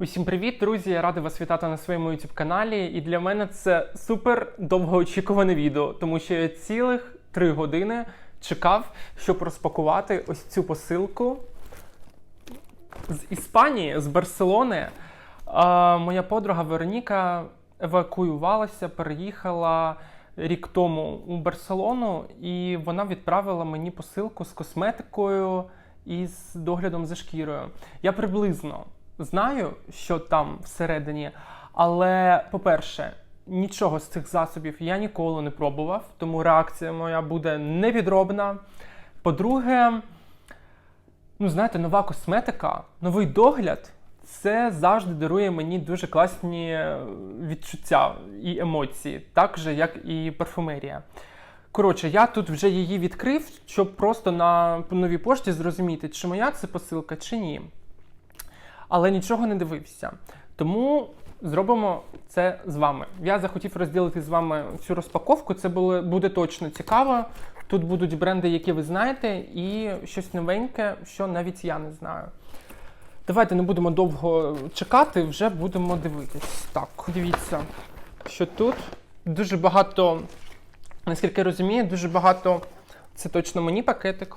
Усім привіт, друзі! Я радий вас вітати на своєму youtube каналі. І для мене це супер довгоочікуване відео, тому що я цілих три години чекав, щоб розпакувати ось цю посилку з Іспанії, з Барселони. А, моя подруга Вероніка евакуювалася, переїхала рік тому у Барселону, і вона відправила мені посилку з косметикою і з доглядом за шкірою. Я приблизно знаю, що там всередині, але, по-перше, нічого з цих засобів я ніколи не пробував, тому реакція моя буде невідробна. По-друге, ну, знаєте, нова косметика, новий догляд це завжди дарує мені дуже класні е, відчуття і емоції, так же, як і парфумерія. Коротше, я тут вже її відкрив, щоб просто на новій пошті зрозуміти, чи моя це посилка, чи ні. Але нічого не дивився. Тому зробимо це з вами. Я захотів розділити з вами цю розпаковку. Це було, буде точно цікаво. Тут будуть бренди, які ви знаєте, і щось новеньке, що навіть я не знаю. Давайте не будемо довго чекати, вже будемо дивитись. Так, дивіться, що тут дуже багато, наскільки я розумію, дуже багато. Це точно мені пакетик.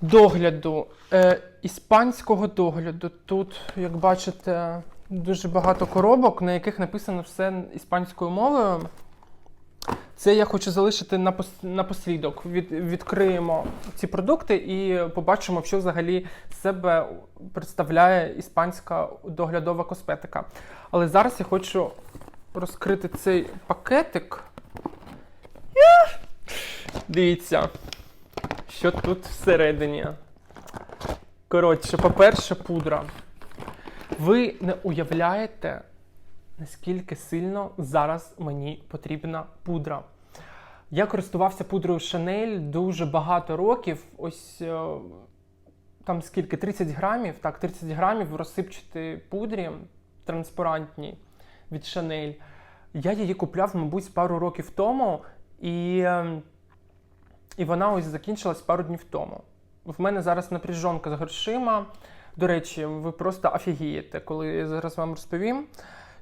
Догляду, е, іспанського догляду. Тут, як бачите, дуже багато коробок, на яких написано все іспанською мовою. Це я хочу залишити на напослідок. Від, відкриємо ці продукти і побачимо, що взагалі себе представляє іспанська доглядова косметика. Але зараз я хочу розкрити цей пакетик. Дивіться, що тут всередині. Коротше, по-перше, пудра. Ви не уявляєте, наскільки сильно зараз мені потрібна пудра. Я користувався пудрою Chanel дуже багато років. Ось е, там скільки? 30 грамів. Так, 30 грамів в розсипчатій пудрі транспарантній від Chanel. Я її купляв, мабуть, пару років тому, і, е, і вона ось закінчилась пару днів тому. В мене зараз напряжонка з грошима. До речі, ви просто офігієте, коли я зараз вам розповім.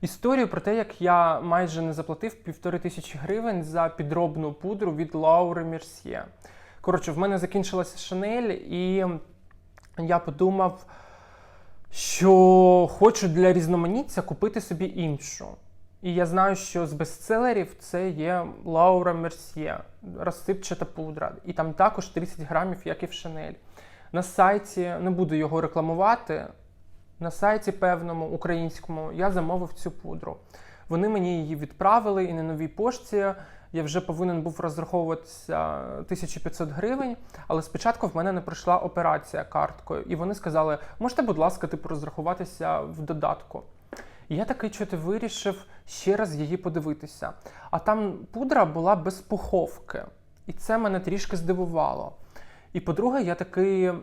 Історію про те, як я майже не заплатив півтори тисячі гривень за підробну пудру від Лаури Мерсьє. Коротше, в мене закінчилася Шанель, і я подумав, що хочу для різноманіття купити собі іншу. І я знаю, що з бестселерів це є Лаура Мерсьє, розсипчата пудра. І там також 30 грамів, як і в Шанель. На сайті не буду його рекламувати. На сайті певному українському я замовив цю пудру. Вони мені її відправили і на новій пошті. Я вже повинен був розраховуватися 1500 гривень, але спочатку в мене не пройшла операція карткою, і вони сказали: можете, будь ласка, типу розрахуватися в додатку. Я такий чути вирішив ще раз її подивитися. А там пудра була без пуховки, і це мене трішки здивувало. І по-друге, я таки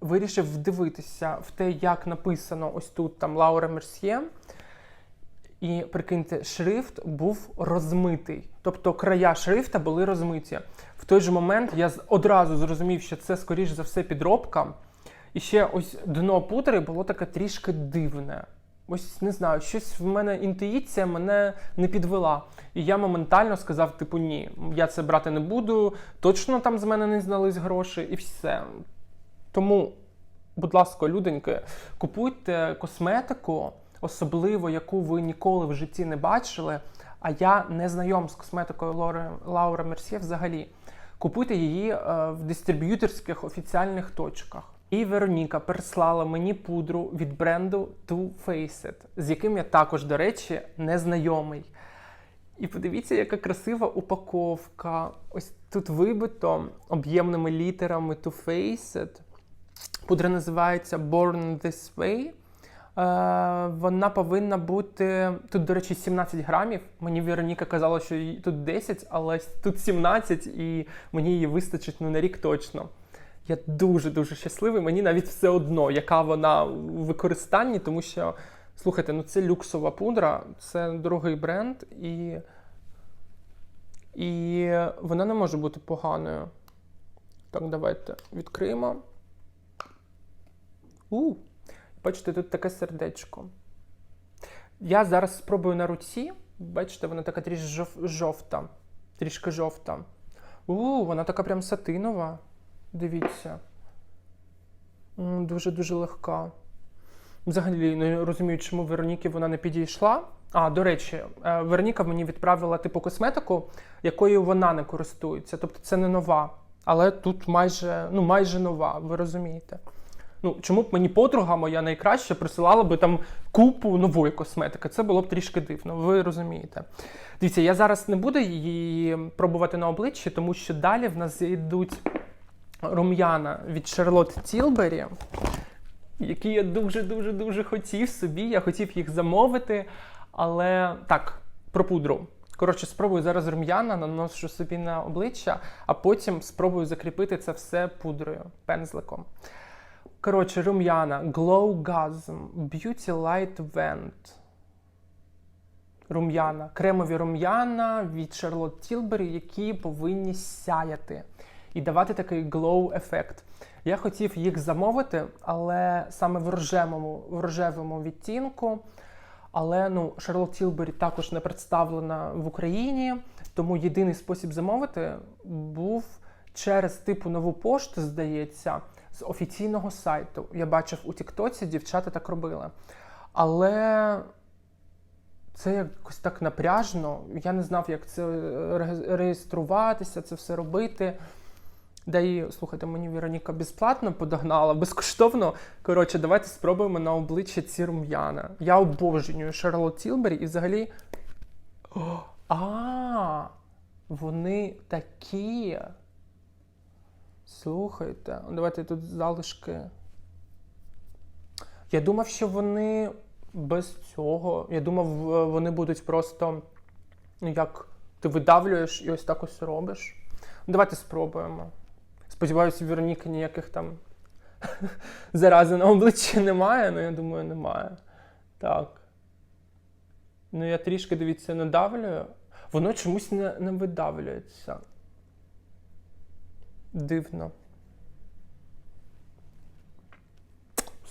вирішив вдивитися в те, як написано ось тут там Лаура Мерсьє. І прикиньте, шрифт був розмитий. Тобто края шрифта були розмиті. В той же момент я одразу зрозумів, що це, скоріш за все, підробка. І ще ось дно пудри було таке трішки дивне. Ось не знаю, щось в мене інтуїція мене не підвела. І я моментально сказав: типу, ні, я це брати не буду, точно там з мене не знались гроші, і все. Тому, будь ласка, люденьки, купуйте косметику, особливо яку ви ніколи в житті не бачили. А я не знайом з косметикою Лаури, Лаура Мерсьє взагалі. Купуйте її е, в дистриб'юторських офіціальних точках. І Вероніка переслала мені пудру від бренду Too Faced, з яким я також, до речі, не знайомий. І подивіться, яка красива упаковка. Ось тут вибито об'ємними літерами Too Faced. Пудра називається Born This Way. Е, вона повинна бути. Тут, до речі, 17 грамів. Мені Вероніка казала, що тут 10, але тут 17, і мені її вистачить ну, на рік точно. Я дуже-дуже щасливий. Мені навіть все одно, яка вона у використанні, тому що, слухайте, ну це люксова пудра, це дорогий бренд, і, і вона не може бути поганою. Так, давайте відкриємо. У, Бачите, тут таке сердечко. Я зараз спробую на руці. Бачите, вона така трішки жов... жовта. Трішки жовта. У, вона така прям сатинова. Дивіться. Дуже-дуже легка. Взагалі не розумію, чому Вероніки вона не підійшла. А, до речі, е, Вероніка мені відправила типу косметику, якою вона не користується. Тобто це не нова. Але тут майже, ну, майже нова, ви розумієте. Ну, чому б мені подруга моя найкраща присилала би там купу нової косметики? Це було б трішки дивно, ви розумієте. Дивіться, я зараз не буду її пробувати на обличчі, тому що далі в нас йдуть рум'яна від Charlotte Tilbury, які я дуже-дуже дуже хотів собі. Я хотів їх замовити, але так, про пудру. Коротше, спробую зараз рум'яна, наношу собі на обличчя, а потім спробую закріпити це все пудрою, пензликом. Коротше, рум'яна Glow Gasm Beauty Light Vent. Рум'яна. Кремові рум'яна від Charlotte Tilbury, які повинні сяяти і давати такий glow ефект. Я хотів їх замовити, але саме в рожевому, в рожевому відтінку. Але ну, Charlotte Tilbury також не представлена в Україні, тому єдиний спосіб замовити був через типу нову пошту, здається, з офіційного сайту. Я бачив у Тіктоці, дівчата так робили. Але це якось так напряжно. Я не знав, як це реєструватися, це все робити. Да і слухайте, мені Вероніка безплатно подогнала, безкоштовно. Коротше, давайте спробуємо на обличчя ці рум'яна. Я обожнюю Charlotte Tilbury і взагалі. А, вони такі. Слухайте, давайте тут залишки. Я думав, що вони без цього. Я думав, вони будуть просто, ну як ти видавлюєш і ось так ось робиш. Ну, Давайте спробуємо. Сподіваюся, Вероніки ніяких там зарази на обличчі немає, ну я думаю, немає. Так. Ну, я трішки, дивіться, надавлюю. Воно чомусь не, не видавлюється. Дивно.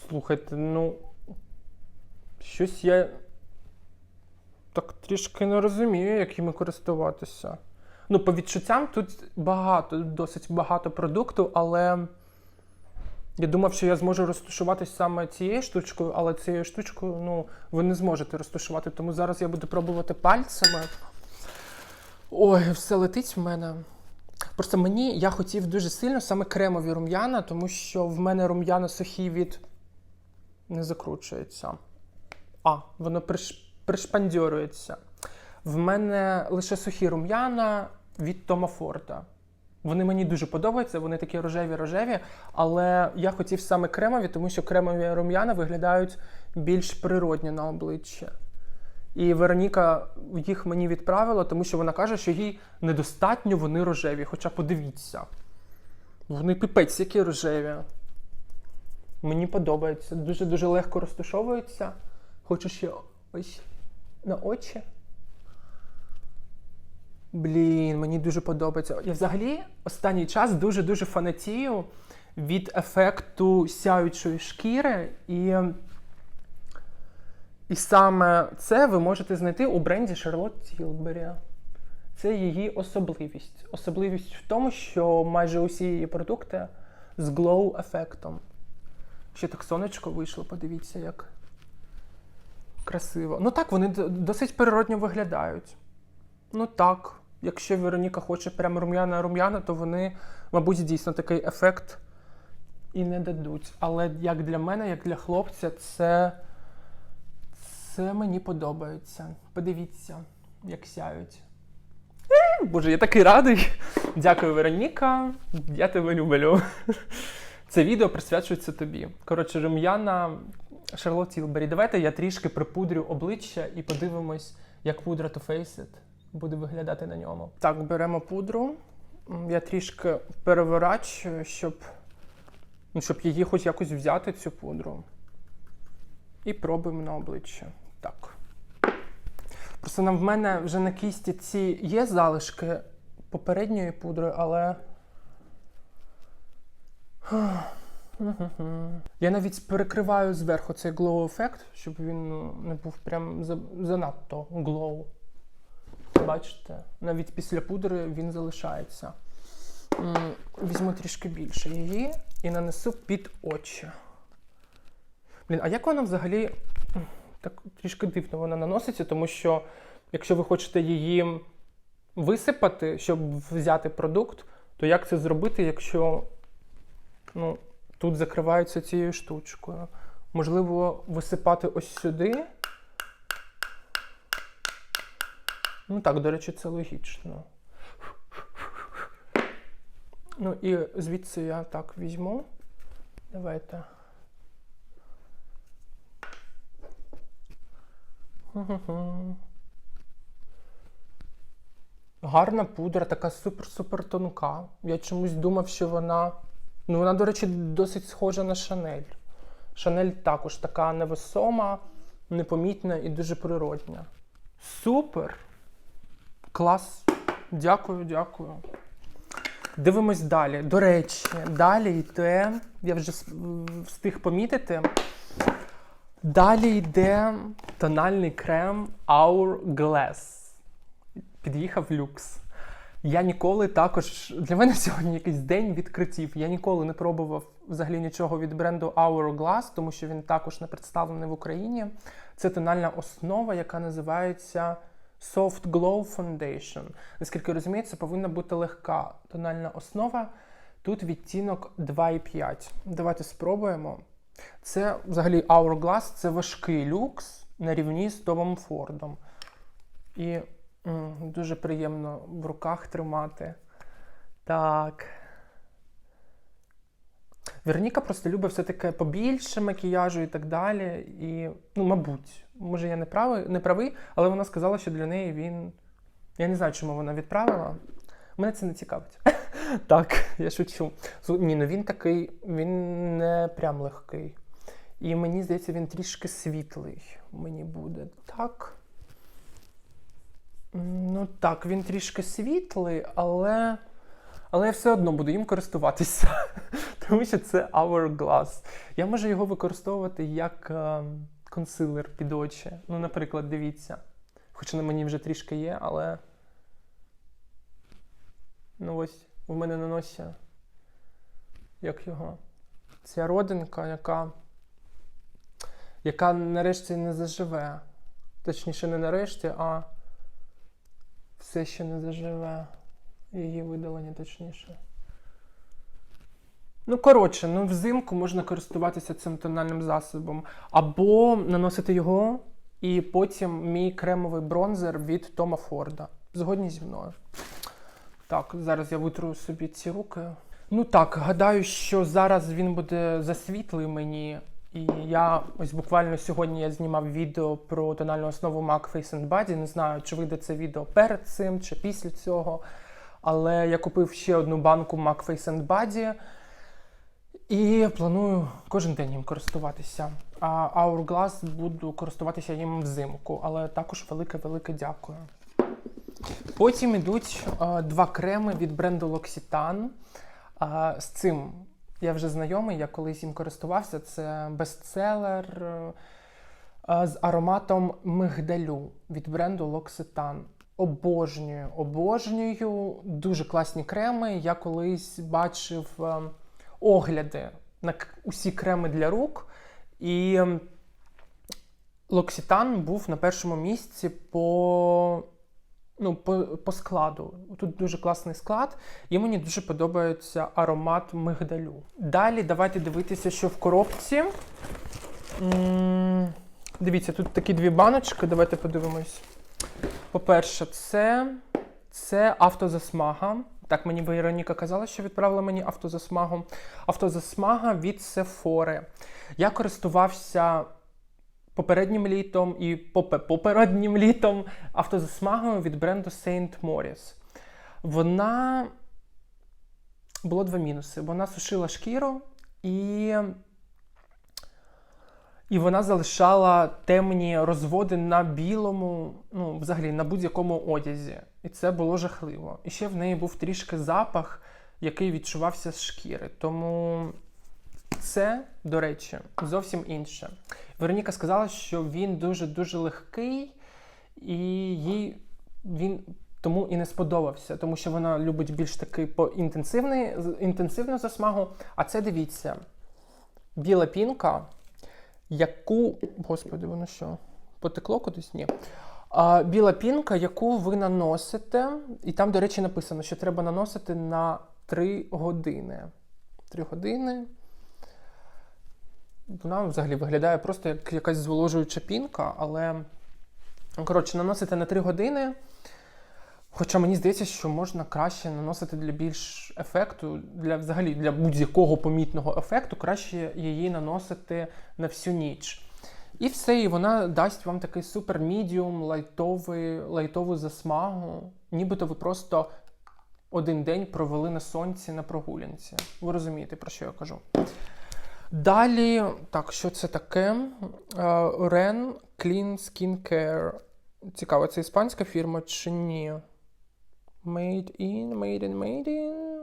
Слухайте, ну. Щось я так трішки не розумію, як їми користуватися. Ну, по відчуттям тут багато, досить багато продукту, але я думав, що я зможу розташуватись саме цією штучкою, але цією штучкою ну, ви не зможете розташувати. Тому зараз я буду пробувати пальцями. Ой, все летить в мене. Просто мені я хотів дуже сильно саме кремові рум'яна, тому що в мене рум'яна сухі від не закручується. А, воно приш... пришпандьорюється. В мене лише сухі рум'яна від Тома Форда. Вони мені дуже подобаються, вони такі рожеві-рожеві, але я хотів саме кремові, тому що кремові рум'яна виглядають більш природні на обличчі. І Вероніка їх мені відправила, тому що вона каже, що їй недостатньо вони рожеві. Хоча подивіться. Вони пипець, які рожеві. Мені подобається. Дуже-дуже легко розташовуються. Хочу ще ось на очі. Блін, мені дуже подобається. Я взагалі останній час дуже-дуже фанатію від ефекту сяючої шкіри. І, і саме це ви можете знайти у бренді Charlotte Tilbury. Це її особливість. Особливість в тому, що майже усі її продукти з glow-ефектом. Ще так сонечко вийшло, подивіться, як красиво. Ну так, вони досить природньо виглядають. Ну так, якщо Вероніка хоче прямо рум'яна-рум'яна, то вони, мабуть, дійсно такий ефект і не дадуть. Але як для мене, як для хлопця, це, це мені подобається. Подивіться, як сяють. Е, Боже, я такий радий. Дякую, Вероніка. Я тебе люблю. Це відео присвячується тобі. Коротше, рум'яна Charlotte Tilbury. Давайте я трішки припудрю обличчя і подивимось, як пудра to Face буде виглядати на ньому. Так, беремо пудру. Я трішки переворачую, щоб, ну, щоб її хоч якось взяти, цю пудру. І пробуємо на обличчя. Так. Просто в мене вже на кісті ці є залишки попередньої пудри, але. Я навіть перекриваю зверху цей glow ефект, щоб він ну, не був прям занадто glow. Бачите? Навіть після пудри він залишається. Візьму трішки більше її і нанесу під очі. Блін, а як вона взагалі так трішки дивно вона наноситься, тому що якщо ви хочете її висипати, щоб взяти продукт, то як це зробити, якщо ну, тут закриваються цією штучкою? Можливо, висипати ось сюди. Ну так, до речі, це логічно. Ну і звідси я так візьму. Давайте. Гарна пудра, така супер-супер тонка. Я чомусь думав, що вона. Ну, вона, до речі, досить схожа на Шанель. Шанель також така невесома, непомітна і дуже природня. Супер! Клас! Дякую, дякую. Дивимось далі. До речі, далі йде, я вже встиг помітити. Далі йде тональний крем Hourglass. Під'їхав люкс. Я ніколи також. Для мене сьогодні якийсь день відкриттів. Я ніколи не пробував взагалі нічого від бренду Hourglass, тому що він також не представлений в Україні. Це тональна основа, яка називається Soft Glow Foundation. Наскільки розумію, це повинна бути легка тональна основа. Тут відтінок 2,5. Давайте спробуємо. Це взагалі Hourglass це важкий люкс на рівні з Томом Фордом. І м, дуже приємно в руках тримати. Так. Вероніка просто любить все таке побільше макіяжу і так далі. І, ну, мабуть, може, я не правий, не правий, але вона сказала, що для неї він. Я не знаю, чому вона відправила. Мене це не цікавить. Так, я шучу. Ні, ну він такий, він не прям легкий. І мені здається, він трішки світлий мені буде. Так. Ну так, він трішки світлий, але. Але я все одно буду їм користуватися. Тому що це Hourglass. Я можу його використовувати як е, консилер під очі. Ну, наприклад, дивіться. Хоча на мені вже трішки є, але. Ну ось, у мене на носі. Як його? Ця родинка, яка. яка нарешті не заживе. Точніше, не нарешті, а все ще не заживе. Її видалення, точніше. Ну, коротше, ну взимку можна користуватися цим тональним засобом. Або наносити його, і потім мій кремовий бронзер від Тома Форда. Згодні зі мною. Так, зараз я витру собі ці руки. Ну так, гадаю, що зараз він буде засвітлий мені. І я ось буквально сьогодні я знімав відео про тональну основу MAC Face and Body. Не знаю, чи вийде це відео перед цим чи після цього. Але я купив ще одну банку MAC Face and Body і планую кожен день їм користуватися. А Hourglass буду користуватися їм взимку, але також велике-велике дякую. Потім йдуть два креми від бренду L'Occitane. З цим я вже знайомий, я колись їм користувався. Це бестселер з ароматом мигдалю від бренду L'Occitane. Обожнюю, обожнюю. Дуже класні креми. Я колись бачив огляди на усі креми для рук. І L'Occitane був на першому місці по, ну, по, по складу. Тут дуже класний склад, і мені дуже подобається аромат мигдалю. Далі давайте дивитися, що в коробці. Дивіться, тут такі дві баночки, давайте подивимось. По-перше, це, це автозасмага. Так, мені Вероніка казала, що відправила мені автозасмагу. Автозасмага від Sephora. Я користувався попереднім літом і попереднім літом автозасмагою від бренду Saint Morris. Вона було два мінуси. Вона сушила шкіру і. І вона залишала темні розводи на білому, ну, взагалі на будь-якому одязі. І це було жахливо. І ще в неї був трішки запах, який відчувався з шкіри. Тому Це, до речі, зовсім інше. Вероніка сказала, що він дуже-дуже легкий, і їй він тому і не сподобався, тому що вона любить більш такий по інтенсивну засмагу. А це дивіться, біла пінка, яку. Господи, воно що? Потекло кудись? Ні. Біла пінка, яку ви наносите, і там, до речі, написано, що треба наносити на 3 години. 3 години. Вона взагалі виглядає просто як якась зволожуюча пінка, але, коротше, наносите на 3 години. Хоча мені здається, що можна краще наносити для більш ефекту, для взагалі для будь-якого помітного ефекту, краще її наносити на всю ніч. І все, і вона дасть вам такий супер мідіум, лайтову засмагу, нібито ви просто один день провели на сонці на прогулянці. Ви розумієте, про що я кажу. Далі, так, що це таке? Ren Clean Skin Care. Цікаво, це іспанська фірма чи ні? Made in, made in, made in.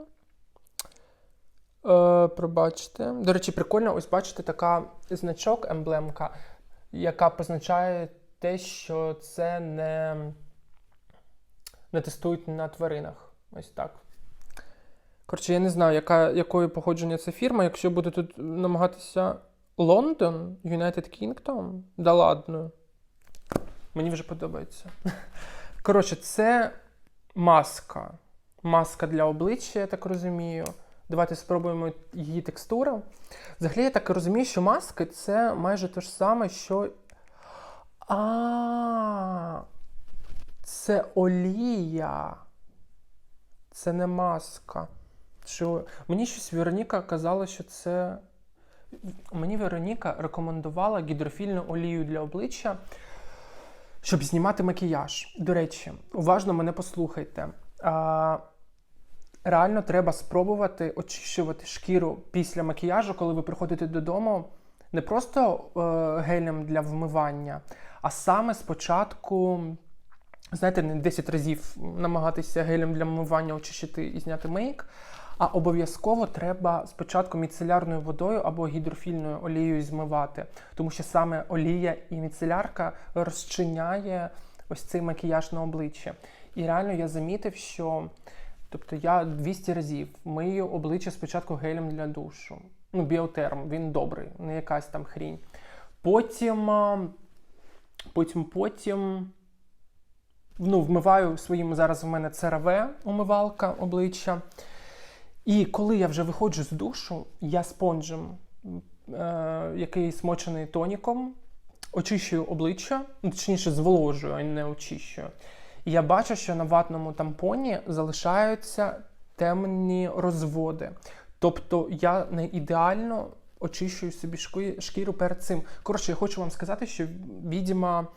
Е, пробачте. До речі, прикольно, ось бачите, така значок, емблемка, яка позначає те, що це не, не тестують на тваринах. Ось так. Коротше, я не знаю, яка, якої походження це фірма. Якщо буде тут намагатися Лондон, United Kingdom, да ладно. Мені вже подобається. Коротше, це маска. Маска для обличчя, я так розумію. Давайте спробуємо її текстуру. Взагалі, я так розумію, що маски це майже те ж саме, що. А, це олія. Це не маска. Що... Мені щось Вероніка казала, що це. Мені Вероніка рекомендувала гідрофільну олію для обличчя, щоб знімати макіяж. До речі, уважно мене послухайте. А, Реально треба спробувати очищувати шкіру після макіяжу, коли ви приходите додому. Не просто е, гелем для вмивання, а саме спочатку, знаєте, не 10 разів намагатися гелем для вмивання очищити і зняти мейк. А обов'язково треба спочатку міцелярною водою або гідрофільною олією змивати, тому що саме олія і міцелярка розчиняє ось цей макіяж на обличчі. І реально я замітив, що тобто я 200 разів мию обличчя спочатку гелем для душу. Ну, біотерм, він добрий, не якась там хрінь. Потім, потім, потім ну, вмиваю своїм зараз в мене CeraVe умивалка обличчя. І коли я вже виходжу з душу, я спонжем, е, який смочений тоніком, очищую обличчя, ну, точніше, зволожую, а не очищую. І я бачу, що на ватному тампоні залишаються темні розводи. Тобто я не ідеально очищую собі шкіру перед цим. Коротше, я хочу вам сказати, що відьма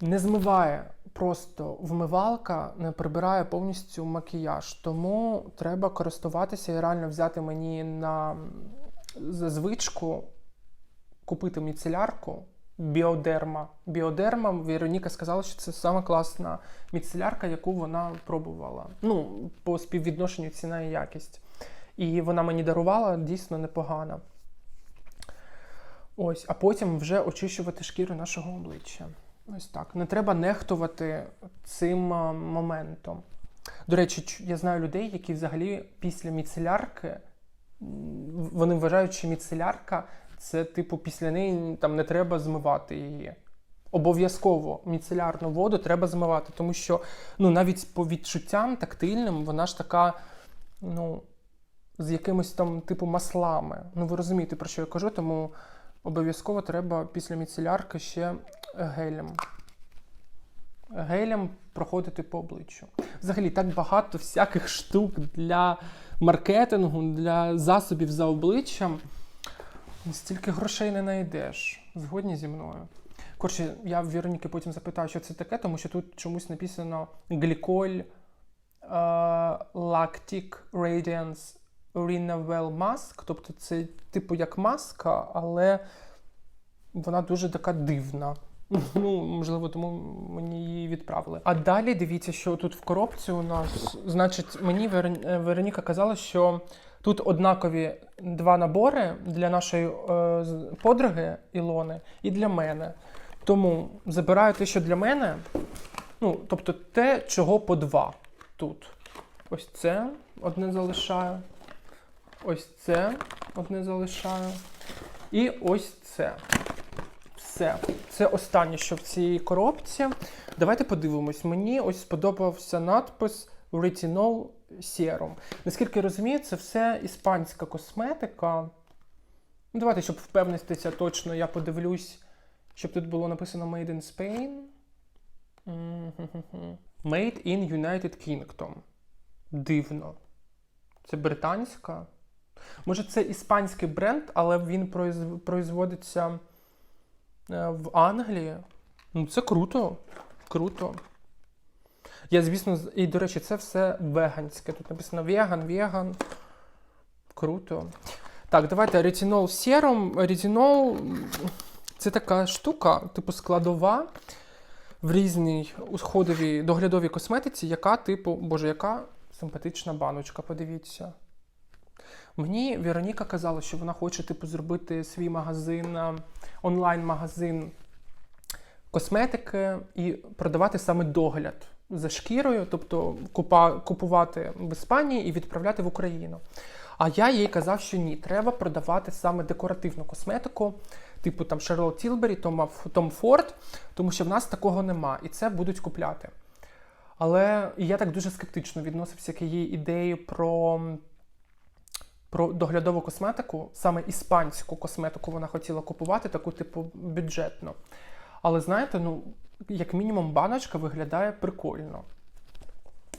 не змиває просто вмивалка, не прибирає повністю макіяж. Тому треба користуватися і реально взяти мені на звичку купити міцелярку. Біодерма. Біодерма, Вероніка сказала, що це саме класна міцелярка, яку вона пробувала. Ну, по співвідношенню ціна і якість. І вона мені дарувала дійсно непогано. Ось, а потім вже очищувати шкіру нашого обличчя. Ось так. Не треба нехтувати цим моментом. До речі, я знаю людей, які взагалі після міцелярки вони вважають, що міцелярка це, типу, після неї там не треба змивати її. Обов'язково міцелярну воду треба змивати, тому що ну, навіть по відчуттям тактильним вона ж така, ну, з якимось там, типу, маслами. Ну, ви розумієте, про що я кажу, тому обов'язково треба після міцелярки ще гелем. Гелем проходити по обличчю. Взагалі, так багато всяких штук для маркетингу, для засобів за обличчям. Стільки грошей не знайдеш. Згодні зі мною. Коротше, я в Вероніки потім запитаю, що це таке, тому що тут чомусь написано гліколь Lactic Radiance Renewal Mask. Тобто це, типу, як маска, але вона дуже така дивна. Ну, можливо, тому мені її відправили. А далі дивіться, що тут в коробці у нас, значить, мені Вероніка казала, що Тут однакові два набори для нашої е, подруги Ілони і для мене. Тому забираю те, що для мене. Ну, тобто те, чого по два тут. Ось це одне залишаю. Ось це одне залишаю. І ось це. Все. Це останнє, що в цій коробці. Давайте подивимось. Мені ось сподобався надпис Retinol Serum. Наскільки я розумію, це все іспанська косметика. Ну, давайте, щоб впевнитися точно, я подивлюсь, щоб тут було написано Made in Spain. Made in United Kingdom. Дивно. Це британська. Може, це іспанський бренд, але він производиться е, в Англії. Ну, це круто. Круто. Я, звісно, і, до речі, це все веганське. Тут написано веган, веган. Круто. Так, давайте ретинол серум. Ретинол це така штука, типу складова в різній усходовій доглядовій косметиці, яка, типу, боже, яка симпатична баночка, подивіться. Мені Вероніка казала, що вона хоче типу, зробити свій магазин, онлайн-магазин косметики і продавати саме догляд за шкірою, тобто купа, купувати в Іспанії і відправляти в Україну. А я їй казав, що ні, треба продавати саме декоративну косметику, типу там Tilbury, Tom, Tom Ford, тому що в нас такого нема, і це будуть купляти. Але я так дуже скептично відносився к її ідеї про про доглядову косметику, саме іспанську косметику вона хотіла купувати, таку типу бюджетну. Але знаєте, ну, як мінімум, баночка виглядає прикольно.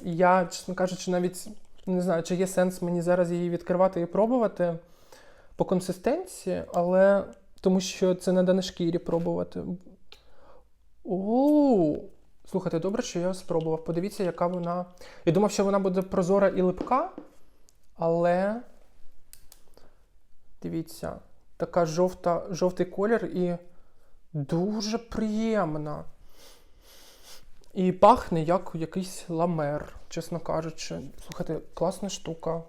Я, чесно кажучи, навіть не знаю, чи є сенс мені зараз її відкривати і пробувати по консистенції, але тому що це треба на шкірі пробувати. О, слухайте, добре, що я спробував. Подивіться, яка вона. Я думав, що вона буде прозора і липка, але. Дивіться, така жовта, жовтий колір і дуже приємна. І пахне як якийсь ламер, чесно кажучи. Слухайте, класна штука.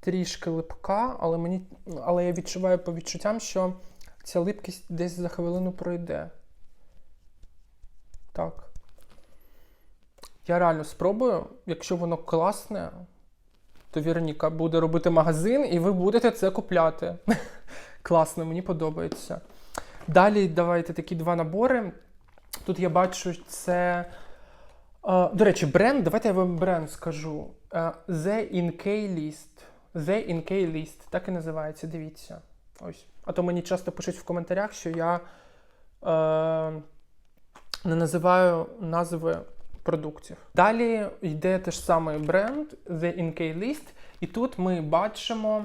Трішки липка, але мені, але я відчуваю по відчуттям, що ця липкість десь за хвилину пройде. Так. Я реально спробую, якщо воно класне, то Вероніка буде робити магазин, і ви будете це купляти. Класно, мені подобається. Далі давайте такі два набори. Тут я бачу, це. е, до речі, бренд, давайте я вам бренд скажу. Е, The NK List. The NK List, так і називається, дивіться. Ось. А то мені часто пишуть в коментарях, що я е, не називаю назви продуктів. Далі йде теж самий бренд The NK List, і тут ми бачимо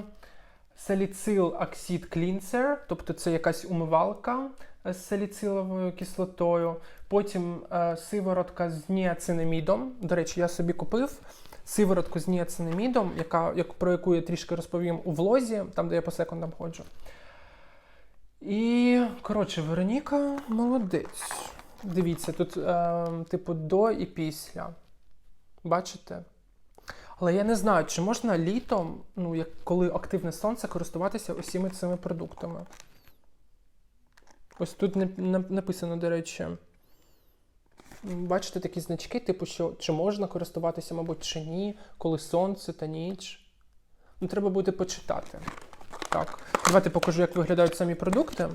саліцил оксид клінсер, тобто це якась умивалка з саліциловою кислотою. Потім е, сиворотка з ніацинамідом. До речі, я собі купив сиворотку з ніацинамідом, яка, як, про яку я трішки розповім у влозі, там де я по секундам ходжу. І, коротше, Вероніка молодець. Дивіться, тут, е, типу, до і після. Бачите? Але я не знаю, чи можна літом, ну, як коли активне сонце, користуватися усіми цими продуктами. Ось тут написано, до речі. Бачите такі значки, типу, що чи можна користуватися, мабуть, чи ні, коли сонце та ніч. Ну, треба буде почитати. Так, давайте покажу, як виглядають самі продукти.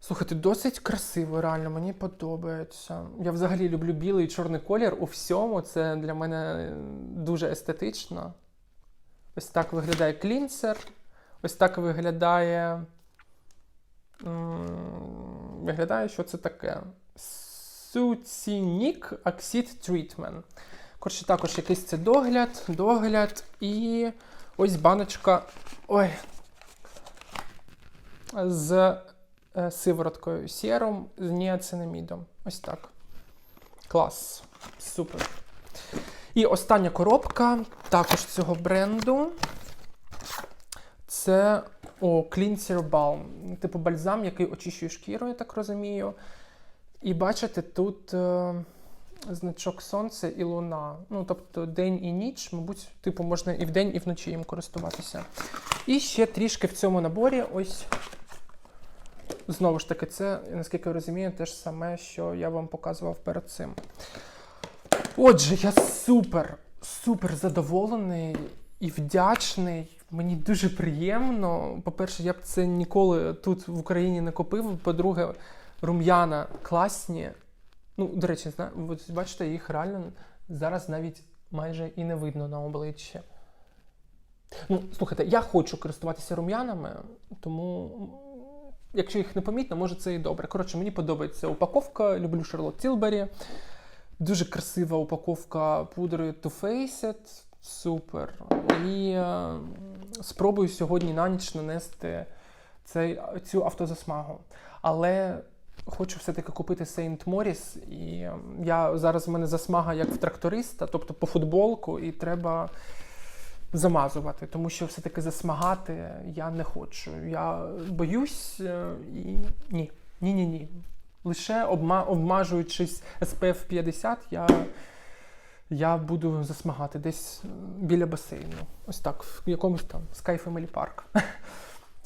Слухайте, досить красиво, реально, мені подобається. Я взагалі люблю білий і чорний колір у всьому. Це для мене дуже естетично. Ось так виглядає клінсер. Ось так виглядає. Виглядає, що це таке. Суцінік Оксид Treatment. Коротше, також якийсь це догляд, догляд і ось баночка. Ой. З е, сивороткою серум з ніацинамідом. Ось так. Клас. Супер. І остання коробка також цього бренду. Це о, Cleanser Balm. Типу бальзам, який очищує шкіру, я так розумію. І бачите, тут е, значок сонце і луна. Ну, тобто день і ніч, мабуть, типу, можна і вдень, і вночі їм користуватися. І ще трішки в цьому наборі ось. Знову ж таки, це, наскільки я розумію, те ж саме, що я вам показував перед цим. Отже, я супер, супер задоволений і вдячний. Мені дуже приємно. По-перше, я б це ніколи тут в Україні не купив. По-друге, рум'яна класні. Ну, до речі, зна... от бачите, їх реально зараз навіть майже і не видно на обличчі. Ну, слухайте, я хочу користуватися рум'янами, тому якщо їх не помітно, може це і добре. Коротше, мені подобається упаковка, люблю Charlotte Tilbury. Дуже красива упаковка пудри Too Faced. Супер. І е, спробую сьогодні на ніч нанести цей, цю автозасмагу. Але хочу все-таки купити Saint Morris. І е, я зараз в мене засмага як в тракториста, тобто по футболку, і треба замазувати, тому що все-таки засмагати я не хочу. Я боюсь е, і ні. Ні, ні, ні. Лише обма... обмажуючись SPF 50, я, я буду засмагати десь біля басейну. Ось так, в якомусь там Sky Family Park.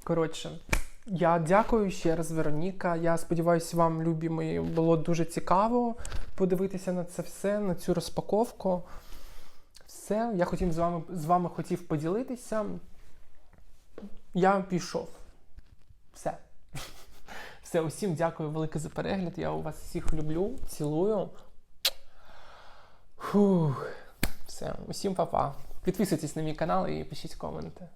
Коротше, я дякую ще раз, Вероніка. Я сподіваюся, вам, любі мої, було дуже цікаво подивитися на це все, на цю розпаковку. Все, я хотів з вами, з вами хотів поділитися. Я пішов. Все. Все, усім дякую велике за перегляд. Я у вас всіх люблю, цілую. Фух. Все, усім па-па. Підписуйтесь на мій канал і пишіть коменти.